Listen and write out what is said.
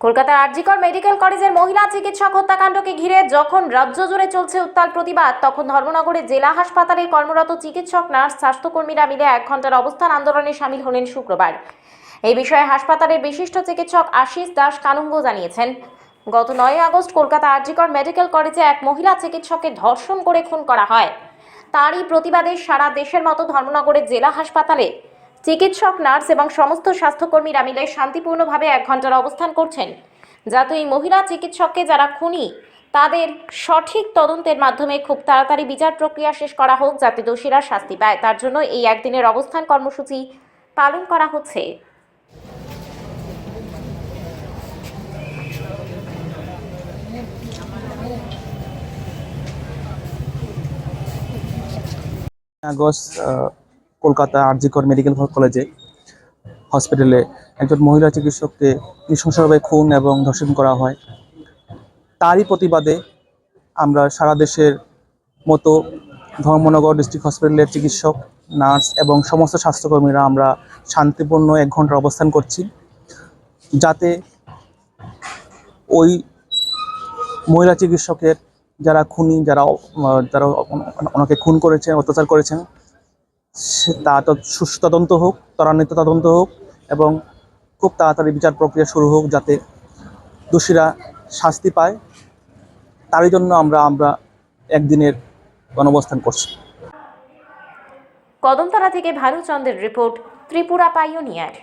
কলকাতার আরজিকর মেডিকেল কলেজের মহিলা চিকিৎসক হত্যাকাণ্ডকে ঘিরে যখন রাজ্য জুড়ে চলছে উত্তাল প্রতিবাদ, তখন ধর্মনগরের জেলা হাসপাতালে কর্মরত চিকিৎসক, নার্স, স্বাস্থ্যকর্মীরা মিলে এক ঘণ্টার অবস্থান আন্দোলনে সামিল হলেন শুক্রবার। এই বিষয়ে হাসপাতালের বিশিষ্ট চিকিৎসক আশিস দাস কানুঙ্গ জানিয়েছেন। গত নয় আগস্ট কলকাতা আরজিকর মেডিকেল কলেজে এক মহিলা চিকিৎসককে ধর্ষণ করে খুন করা হয়। তারই প্রতিবাদে সারা দেশের মতো ধর্মনগরের জেলা হাসপাতালে চিকিৎসক, নার্স এবং সমস্ত স্বাস্থ্যকর্মীরা মিলে শান্তিপূর্ণভাবে এক ঘণ্টার অবস্থান করছেন। যাতে এই মহিলা চিকিৎসককে যারা খুনি, তাদের সঠিক তদন্তের মাধ্যমে খুব তাড়াতাড়ি বিচার প্রক্রিয়া শেষ করা হোক, যাতে দোষীরা শাস্তি পায়। তার জন্য এই একদিনের অবস্থান কর্মসূচি পালন করা হচ্ছে। আগস্ট কলকাতা আর আরজিকর মেডিকেল কলেজে হসপিটালে একজন মহিলা চিকিৎসককে নৃশংসভাবে খুন এবং ধর্ষণ করা হয় তারই প্রতিবাদে আমরা সারা দেশের মতো ধর্মনগর ডিস্ট্রিক্ট হসপিটালের চিকিৎসক নার্স এবং সমস্ত স্বাস্থ্যকর্মীরা আমরা শান্তিপূর্ণ এক ঘণ্টার অবস্থান করছি যাতে ওই মহিলা চিকিৎসকের যারা খুনি যারা যারা ওন- ওনাকে খুন করেছেন অত্যাচার করেছেন তো সুষ্ঠু তদন্ত হোক, ত্বরান্বিত তদন্ত হোক এবং খুব তাড়াতাড়ি বিচার প্রক্রিয়া শুরু হোক যাতে দোষীরা শাস্তি পায়, তারই জন্য আমরা আমরা একদিনের গণঅবস্থান করছি। কদমতলা থেকে ভানুচন্দ্রের রিপোর্ট, ত্রিপুরা পাইওনিয়ার।